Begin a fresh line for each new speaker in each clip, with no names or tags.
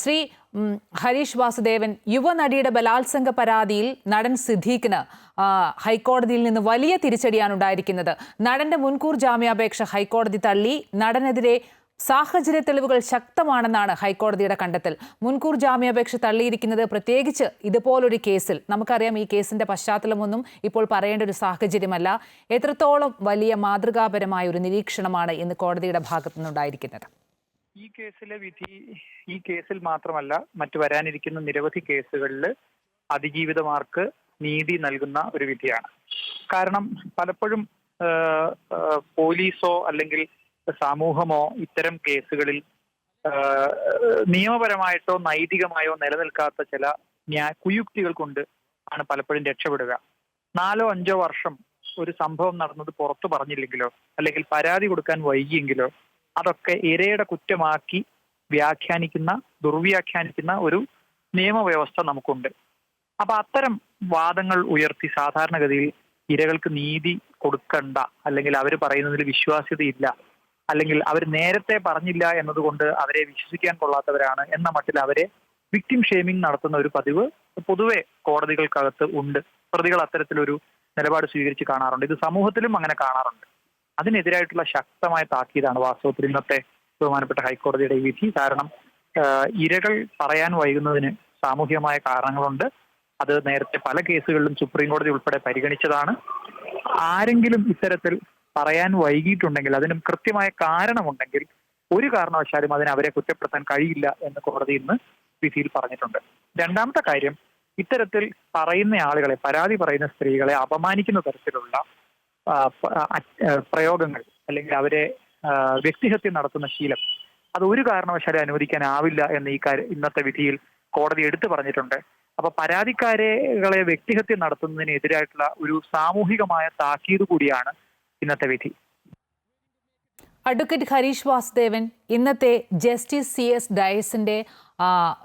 ശ്രീ ഹരീഷ് വാസുദേവൻ യുവനടിയുടെ ബലാത്സംഗ പരാതിയിൽ നടൻ സിദ്ദീഖിന് ഹൈക്കോടതിയിൽ നിന്ന് വലിയ തിരിച്ചടിയാണ് ഉണ്ടായിരിക്കുന്നത്. നടന്റെ മുൻകൂർ ജാമ്യാപേക്ഷ ഹൈക്കോടതി തള്ളി. നടനെതിരെ സാഹചര്യ തെളിവുകൾ ശക്തമാണെന്നാണ് ഹൈക്കോടതിയുടെ കണ്ടെത്തൽ. മുൻകൂർ ജാമ്യാപേക്ഷ തള്ളിയിരിക്കുന്നത് പ്രത്യേകിച്ച് ഇതുപോലൊരു കേസിൽ. നമുക്കറിയാം ഈ കേസിന്റെ പശ്ചാത്തലമൊന്നും ഇപ്പോൾ പറയേണ്ട ഒരു സാഹചര്യമല്ല. എത്രത്തോളം വലിയ മാതൃകാപരമായ ഒരു നിരീക്ഷണമാണ് ഇന്ന് കോടതിയുടെ ഭാഗത്തു നിന്നുണ്ടായിരിക്കുന്നത്
ഈ കേസിലെ വിധി ഈ കേസിൽ മാത്രമല്ല മറ്റു വരാനിരിക്കുന്ന നിരവധി കേസുകളിൽ അതിജീവിതമാർക്ക് നീതി നൽകുന്ന ഒരു വിധിയാണ്. കാരണം പലപ്പോഴും പോലീസോ അല്ലെങ്കിൽ സമൂഹമോ ഇത്തരം കേസുകളിൽ നിയമപരമായിട്ടോ നൈതികമായോ നിലനിൽക്കാത്ത ചില കുയുക്തികൾ കൊണ്ട് ആണ് പലപ്പോഴും രക്ഷപ്പെടുക. നാലോ അഞ്ചോ വർഷം ഒരു സംഭവം നടന്നത് പുറത്തു പറഞ്ഞില്ലെങ്കിലോ അല്ലെങ്കിൽ പരാതി കൊടുക്കാൻ വൈകിയെങ്കിലോ അതൊക്കെ ഇരയുടെ കുറ്റമാക്കി വ്യാഖ്യാനിക്കുന്ന ദുർവ്യാഖ്യാനിക്കുന്ന ഒരു നിയമവ്യവസ്ഥ നമുക്കുണ്ട്. അപ്പൊ അത്തരം വാദങ്ങൾ ഉയർത്തി സാധാരണഗതിയിൽ ഇരകൾക്ക് നീതി കൊടുക്കണ്ട അല്ലെങ്കിൽ അവർ പറയുന്നതിൽ വിശ്വാസ്യതയില്ല അല്ലെങ്കിൽ അവർ നേരത്തെ പറഞ്ഞില്ല എന്നതുകൊണ്ട് അവരെ വിശ്വസിക്കാൻ കൊള്ളാത്തവരാണ് എന്ന മട്ടിൽ അവരെ വിക്ടിം ഷേമിംഗ് നടത്തുന്ന ഒരു പതിവ് പൊതുവെ കോടതികൾക്കകത്ത് ഉണ്ട്. പ്രതികൾ അത്തരത്തിലൊരു നിലപാട് സ്വീകരിച്ച് കാണാറുണ്ട്. ഇത് സമൂഹത്തിലും അങ്ങനെ കാണാറുണ്ട്. അതിനെതിരായിട്ടുള്ള ശക്തമായ താക്കീതാണ് വാസ്തവത്തിൽ ഇന്നത്തെ ബഹുമാനപ്പെട്ട ഹൈക്കോടതിയുടെ ഈ വിധി. കാരണം ഇരകൾ പറയാൻ വൈകുന്നതിന് സാമൂഹികമായ കാരണങ്ങളുണ്ട്. അത് നേരത്തെ പല കേസുകളിലും സുപ്രീം കോടതി ഉൾപ്പെടെ പരിഗണിച്ചതാണ്. ആരെങ്കിലും ഇത്തരത്തിൽ പറയാൻ വൈകിയിട്ടുണ്ടെങ്കിൽ അതിനും കൃത്യമായ കാരണമുണ്ടെങ്കിൽ ഒരു കാരണവശാലും അതിന് അവരെ കുറ്റപ്പെടുത്താൻ കഴിയില്ല എന്ന് കോടതി ഇന്ന് വിധിയിൽ പറഞ്ഞിട്ടുണ്ട്. രണ്ടാമത്തെ കാര്യം ഇത്തരത്തിൽ പറയുന്ന ആളുകളെ പരാതി പറയുന്ന സ്ത്രീകളെ അപമാനിക്കുന്ന തരത്തിലുള്ള പ്രയോഗങ്ങൾ അല്ലെങ്കിൽ അവരെ വ്യക്തിഹത്യ നടത്തുന്ന ശീലം. അത് ഒരു കാരണവശാലും അനുവദിക്കാനാവില്ല എന്ന് ഈ കാര്യം ഇന്നത്തെ വിധിയിൽ കോടതി എടുത്തു പറഞ്ഞിട്ടുണ്ട്. അപ്പൊ പരാതിക്കാരെകളെ വ്യക്തിഹത്യ നടത്തുന്നതിനെതിരായിട്ടുള്ള ഒരു സാമൂഹികമായ താക്കീത് കൂടിയാണ് ഇന്നത്തെ വിധി.
അഡ്വക്കേറ്റ് ഹരീഷ് വാസുദേവൻ ഇന്നത്തെ ജസ്റ്റിസ് സി എസ് ഡയസിന്റെ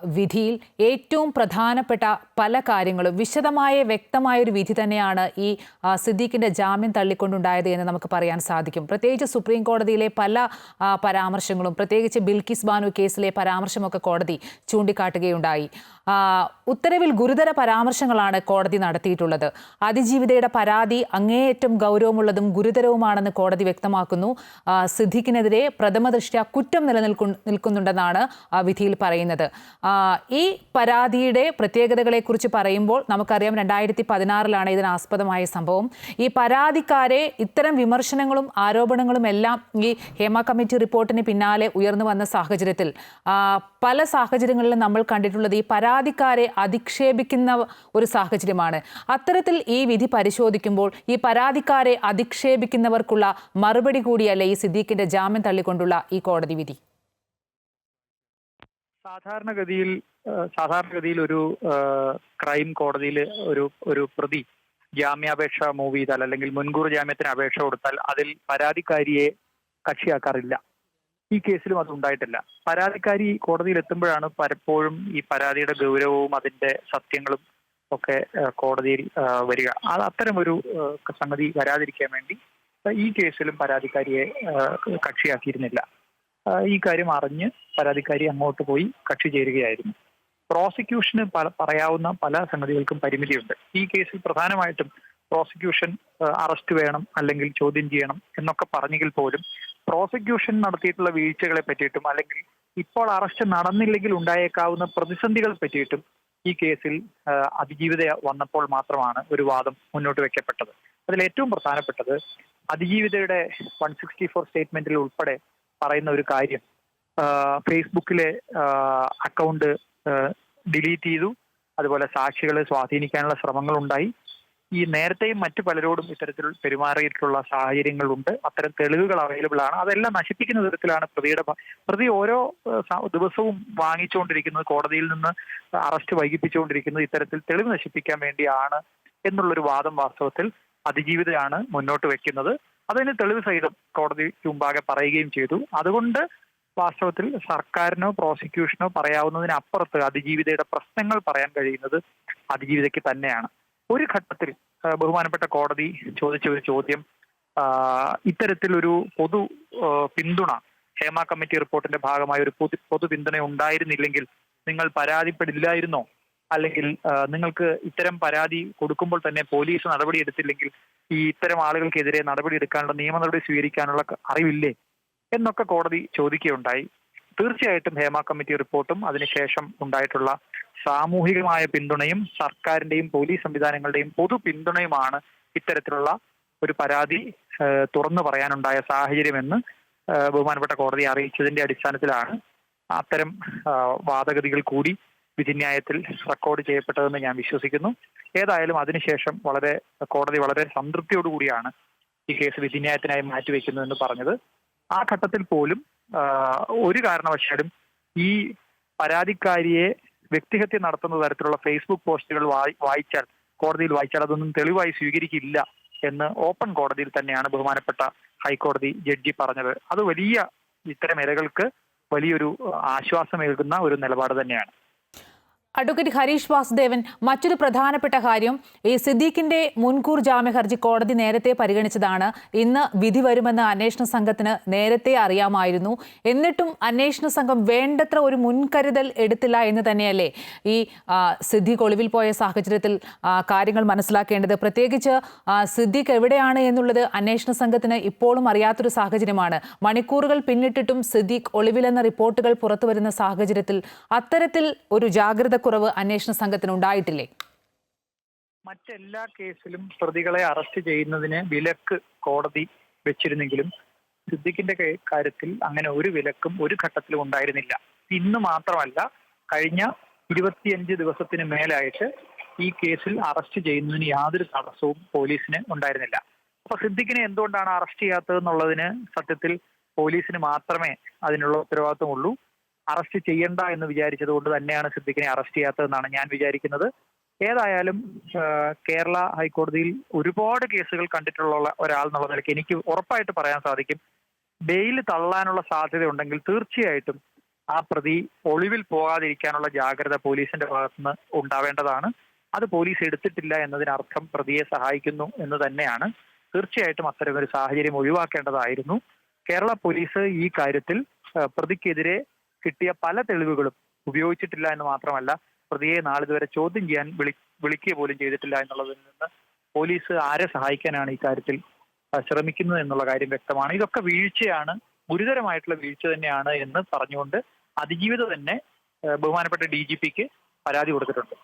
വിധിയിൽ ഏറ്റവും പ്രധാനപ്പെട്ട പല കാര്യങ്ങളും വിശദമായ വ്യക്തമായ ഒരു വിധി തന്നെയാണ് ഈ സിദ്ദീഖിന്റെ ജാമ്യം തള്ളിക്കൊണ്ടുണ്ടായത് എന്ന് നമുക്ക് പറയാൻ സാധിക്കും. പ്രത്യേകിച്ച് സുപ്രീം കോടതിയിലെ പല പരാമർശങ്ങളും പ്രത്യേകിച്ച് ബിൽക്കിസ് ബാനു കേസിലെ പരാമർശമൊക്കെ കോടതി ചൂണ്ടിക്കാട്ടുകയുണ്ടായി. ഉത്തരവിൽ ഗുരുതര പരാമർശങ്ങളാണ് കോടതി നടത്തിയിട്ടുള്ളത്. അതിജീവിതയുടെ പരാതി അങ്ങേയറ്റം ഗൗരവമുള്ളതും ഗുരുതരവുമാണെന്ന് കോടതി വ്യക്തമാക്കുന്നു. ആ, സിദ്ദീഖിനെതിരെ പ്രഥമ ദൃഷ്ട്യാ കുറ്റം നിലനിൽക്കു നിൽക്കുന്നുണ്ടെന്നാണ് ആ വിധിയിൽ പറയുന്നത്. ആ, ഈ പരാതിയുടെ പ്രത്യേകതകളെക്കുറിച്ച് പറയുമ്പോൾ നമുക്കറിയാം രണ്ടായിരത്തി പതിനാറിലാണ് ഇതിന് ആസ്പദമായ സംഭവം. ഈ പരാതിക്കാരെ ഇത്തരം വിമർശനങ്ങളും ആരോപണങ്ങളും എല്ലാം ഈ ഹേമ കമ്മിറ്റി റിപ്പോർട്ടിന് പിന്നാലെ ഉയർന്നു വന്ന സാഹചര്യത്തിൽ പല സാഹചര്യങ്ങളിലും നമ്മൾ കണ്ടിട്ടുള്ളത് ഈ പരാതിക്കാരെ അധിക്ഷേപിക്കുന്ന ഒരു സാഹചര്യമാണ്. അത്തരത്തിൽ ഈ വിധി പരിശോധിക്കുമ്പോൾ ഈ പരാതിക്കാരെ അധിക്ഷേപിക്കുന്നവർക്കുള്ള മറുപടി കൂടിയല്ല ഈ സിദ്ദീഖിന്റെ ജാമ്യം തള്ളിക്കൊണ്ടുള്ള ഈ കോടതി വിധി?
സാധാരണഗതിയിൽ സാധാരണഗതിയിൽ ഒരു ക്രൈം കോടതിയിൽ ഒരു ഒരു പ്രതി ജാമ്യാപേക്ഷ മൂവ് ചെയ്താൽ അല്ലെങ്കിൽ മുൻകൂർ ജാമ്യത്തിന് അപേക്ഷ കൊടുത്താൽ അതിൽ പരാതിക്കാരിയെ കക്ഷിയാക്കാറില്ല. ഈ കേസിലും അത് ഉണ്ടായിട്ടില്ല. പരാതിക്കാരി കോടതിയിൽ എത്തുമ്പോഴാണ് പലപ്പോഴും ഈ പരാതിയുടെ ഗൗരവവും അതിന്റെ സത്യങ്ങളും ഒക്കെ കോടതിയിൽ വരിക. അത് അത്തരം ഒരു സംഗതി വരാതിരിക്കാൻ വേണ്ടി ഈ കേസിലും പരാതിക്കാരിയെ കക്ഷിയാക്കിയിരുന്നില്ല. ഈ കാര്യം അറിഞ്ഞ് പരാതിക്കാരി അങ്ങോട്ട് പോയി കക്ഷി ചേരുകയായിരുന്നു. പ്രോസിക്യൂഷന് പല പറയാവുന്ന പല സംഗതികൾക്കും പരിമിതിയുണ്ട്. ഈ കേസിൽ പ്രധാനമായിട്ടും പ്രോസിക്യൂഷൻ അറസ്റ്റ് വേണം അല്ലെങ്കിൽ ചോദ്യം ചെയ്യണം എന്നൊക്കെ പറഞ്ഞെങ്കിൽ പോലും പ്രോസിക്യൂഷൻ നടത്തിയിട്ടുള്ള വീഴ്ചകളെ പറ്റിയിട്ടും അല്ലെങ്കിൽ ഇപ്പോൾ അറസ്റ്റ് നടന്നില്ലെങ്കിൽ ഉണ്ടായേക്കാവുന്ന പ്രതിസന്ധികളെ പറ്റിയിട്ടും ഈ കേസിൽ അതിജീവിത വന്നപ്പോൾ മാത്രമാണ് ഒരു വാദം മുന്നോട്ട് വെക്കപ്പെട്ടത്. അതിൽ ഏറ്റവും പ്രധാനപ്പെട്ടത് അതിജീവിതയുടെ വൺ സിക്സ്റ്റി ഫോർ സ്റ്റേറ്റ്മെന്റിൽ ഉൾപ്പെടെ പറയുന്ന ഒരു കാര്യം. ഫേസ്ബുക്കിലെ അക്കൗണ്ട് ഡിലീറ്റ് ചെയ്തു. അതുപോലെ സാക്ഷികളെ സ്വാധീനിക്കാനുള്ള ശ്രമങ്ങൾ ഉണ്ടായി ഈ നേരത്തെയും മറ്റു പലരോടും ഇത്തരത്തിൽ പെരുമാറിയിട്ടുള്ള സാഹചര്യങ്ങളുണ്ട്. അത്തരം തെളിവുകൾ അവൈലബിൾ ആണ്. അതെല്ലാം നശിപ്പിക്കുന്ന തരത്തിലാണ് പ്രതിയുടെ പ്രതി ഓരോ ദിവസവും വാങ്ങിച്ചുകൊണ്ടിരിക്കുന്നത് കോടതിയിൽ നിന്ന് അറസ്റ്റ് വൈകിപ്പിച്ചുകൊണ്ടിരിക്കുന്നത് ഇത്തരത്തിൽ തെളിവ് നശിപ്പിക്കാൻ വേണ്ടിയാണ് എന്നുള്ളൊരു വാദം വാസ്തവത്തിൽ അതിജീവിതയാണ് മുന്നോട്ട് വെക്കുന്നത്. അതിന് തെളിവ് സഹിതം കോടതി മുമ്പാകെ പറയുകയും ചെയ്തു. അതുകൊണ്ട് വാസ്തവത്തിൽ സർക്കാരിനോ പ്രോസിക്യൂഷനോ പറയാവുന്നതിനപ്പുറത്ത് അതിജീവിതയുടെ പ്രശ്നങ്ങൾ പറയാൻ കഴിയുന്നത് അതിജീവിതയ്ക്ക് തന്നെയാണ്. ഒരു ഘട്ടത്തിൽ ബഹുമാനപ്പെട്ട കോടതി ചോദിച്ച ഒരു ചോദ്യം ഇത്തരത്തിലൊരു പൊതു പിന്തുണ ഹേമ കമ്മിറ്റി റിപ്പോർട്ടിന്റെ ഭാഗമായ ഒരു പൊതു പൊതു പിന്തുണ ഉണ്ടായിരുന്നില്ലെങ്കിൽ നിങ്ങൾ പരാതിപ്പെടില്ലായിരുന്നോ? അല്ലെങ്കിൽ നിങ്ങൾക്ക് ഇത്തരം പരാതി കൊടുക്കുമ്പോൾ തന്നെ പോലീസ് നടപടി എടുത്തില്ലെങ്കിൽ ഈ ഇത്തരം ആളുകൾക്കെതിരെ നടപടി എടുക്കാനുള്ള നിയമ നടപടി സ്വീകരിക്കാനുള്ള അറിവില്ലേ? എന്നൊക്കെ കോടതി ചോദിക്കുകയുണ്ടായി. തീർച്ചയായിട്ടും ഹേമ കമ്മിറ്റി റിപ്പോർട്ടും അതിനുശേഷം ഉണ്ടായിട്ടുള്ള സാമൂഹികമായ പിന്തുണയും സർക്കാരിന്റെയും പോലീസ് സംവിധാനങ്ങളുടെയും പൊതു പിന്തുണയുമാണ് ഇത്തരത്തിലുള്ള ഒരു പരാതി തുറന്നു പറയാനുണ്ടായ സാഹചര്യമെന്ന് ബഹുമാനപ്പെട്ട കോടതി അറിയിച്ചതിന്റെ അടിസ്ഥാനത്തിലാണ് അത്തരം വാദഗതികൾ കൂടി വിധിന്യായത്തിൽ റെക്കോർഡ് ചെയ്യപ്പെട്ടതെന്ന് ഞാൻ വിശ്വസിക്കുന്നു. ഏതായാലും അതിനുശേഷം വളരെ കോടതി വളരെ സംതൃപ്തിയോടുകൂടിയാണ് ഈ കേസ് വിധിന്യായത്തിനായി മാറ്റിവെക്കുന്നതെന്ന് പറഞ്ഞത്. ആ ഘട്ടത്തിൽ പോലും ഒരു കാരണവശാലും ഈ പരാതിക്കാരിയെ വ്യക്തിഹത്യ നടത്തുന്ന തരത്തിലുള്ള ഫേസ്ബുക്ക് പോസ്റ്റുകൾ വായി- വായിച്ചാൽ കോടതിയിൽ വായിച്ചാൽ അതൊന്നും തെളിവായി സ്വീകരിക്കില്ല എന്ന് ഓപ്പൺ കോടതിയിൽ തന്നെയാണ് ബഹുമാനപ്പെട്ട ഹൈക്കോടതി ജഡ്ജി പറഞ്ഞത്. അത് വലിയ ഇത്തരം ഇരകൾക്ക് വലിയൊരു ആശ്വാസമേകുന്ന ഒരു നിലപാട് തന്നെയാണ്.
അഡ്വക്കേറ്റ് ഹരീഷ് വാസുദേവൻ മറ്റൊരു പ്രധാനപ്പെട്ട കാര്യം ഈ സിദ്ദീഖിന്റെ മുൻകൂർ ജാമ്യ ഹർജി കോടതി നേരത്തെ പരിഗണിച്ചതാണ്. ഇന്ന് വിധി വരുമെന്ന് അന്വേഷണ സംഘത്തിന് നേരത്തെ അറിയാമായിരുന്നു. എന്നിട്ടും അന്വേഷണ സംഘം വേണ്ടത്ര ഒരു മുൻകരുതൽ എടുത്തില്ല എന്ന് തന്നെയല്ലേ ഈ സിദ്ദീഖ് ഒളിവിൽ പോയ സാഹചര്യത്തിൽ കാര്യങ്ങൾ മനസ്സിലാക്കേണ്ടത്. പ്രത്യേകിച്ച് സിദ്ദീഖ് എവിടെയാണ് എന്നുള്ളത് അന്വേഷണ സംഘത്തിന് ഇപ്പോഴും അറിയാത്തൊരു സാഹചര്യമാണ്. മണിക്കൂറുകൾ പിന്നിട്ടിട്ടും സിദ്ദീഖ് ഒളിവിലെന്ന റിപ്പോർട്ടുകൾ പുറത്തുവരുന്ന സാഹചര്യത്തിൽ അത്തരത്തിൽ ഒരു ജാഗ്രതക്കുറവ് അന്വേഷണ സംഘത്തിന് ഉണ്ടായിട്ടില്ലേ
മറ്റെല്ലാ കേസിലും പ്രതികളെ അറസ്റ്റ് ചെയ്യുന്നതിന് വിലക്ക് കോടതി വെച്ചിരുന്നെങ്കിലും സിദ്ദിഖിന്റെ കാര്യത്തിൽ അങ്ങനെ ഒരു വിലക്കും ഒരു ഘട്ടത്തിലും ഉണ്ടായിരുന്നില്ല. ഇന്ന് മാത്രമല്ല കഴിഞ്ഞ ഇരുപത്തിയഞ്ച് ദിവസത്തിന് മേലായിട്ട് ഈ കേസിൽ അറസ്റ്റ് ചെയ്യുന്നതിന് യാതൊരു തടസ്സവും പോലീസിന് ഉണ്ടായിരുന്നില്ല. അപ്പൊ സിദ്ദിഖിനെ എന്തുകൊണ്ടാണ് അറസ്റ്റ് ചെയ്യാത്തതെന്നുള്ളതിന് സത്യത്തിൽ പോലീസിന് മാത്രമേ അതിനുള്ള ഉത്തരവാദിത്വമുള്ളൂ. അറസ്റ്റ് ചെയ്യണ്ട എന്ന് വിചാരിച്ചത് കൊണ്ട് തന്നെയാണ് സിദ്ദിഖിനെ അറസ്റ്റ് ചെയ്യാത്തതെന്നാണ് ഞാൻ വിചാരിക്കുന്നത്. ഏതായാലും കേരള ഹൈക്കോടതിയിൽ ഒരുപാട് കേസുകൾ കണ്ടിട്ടുള്ള ഒരാൾ എന്നുള്ള നിലയ്ക്ക് എനിക്ക് ഉറപ്പായിട്ട് പറയാൻ സാധിക്കും. ബെയിൽ തള്ളാനുള്ള സാധ്യത ഉണ്ടെങ്കിൽ തീർച്ചയായിട്ടും ആ പ്രതി ഒളിവിൽ പോകാതിരിക്കാനുള്ള ജാഗ്രത പോലീസിന്റെ ഭാഗത്തുനിന്ന് ഉണ്ടാവേണ്ടതാണ്. അത് പോലീസ് എടുത്തിട്ടില്ല എന്നതിനർത്ഥം പ്രതിയെ സഹായിക്കുന്നു എന്ന് തന്നെയാണ്. തീർച്ചയായിട്ടും അത്തരം ഒരു സാഹചര്യം ഒഴിവാക്കേണ്ടതായിരുന്നു. കേരള പോലീസ് ഈ കാര്യത്തിൽ പ്രതിക്കെതിരെ കിട്ടിയ പല തെളിവുകളും ഉപയോഗിച്ചിട്ടില്ല എന്ന് മാത്രമല്ല പ്രതിയെ നാളിതുവരെ ചോദ്യം ചെയ്യാൻ വിളി വിളിക്കുക പോലും ചെയ്തിട്ടില്ല എന്നുള്ളതിൽ നിന്ന് പോലീസ് ആരെ സഹായിക്കാനാണ് ഈ കാര്യത്തിൽ ആ, ശ്രമിക്കുന്നത് എന്നുള്ള കാര്യം വ്യക്തമാണ്. ഇതൊക്കെ വീഴ്ചയാണ് ഗുരുതരമായിട്ടുള്ള വീഴ്ച തന്നെയാണ് എന്ന് പറഞ്ഞുകൊണ്ട് അതിജീവിത തന്നെ ബഹുമാനപ്പെട്ട ഡി ജി പിക്ക് പരാതി കൊടുത്തിട്ടുണ്ട്.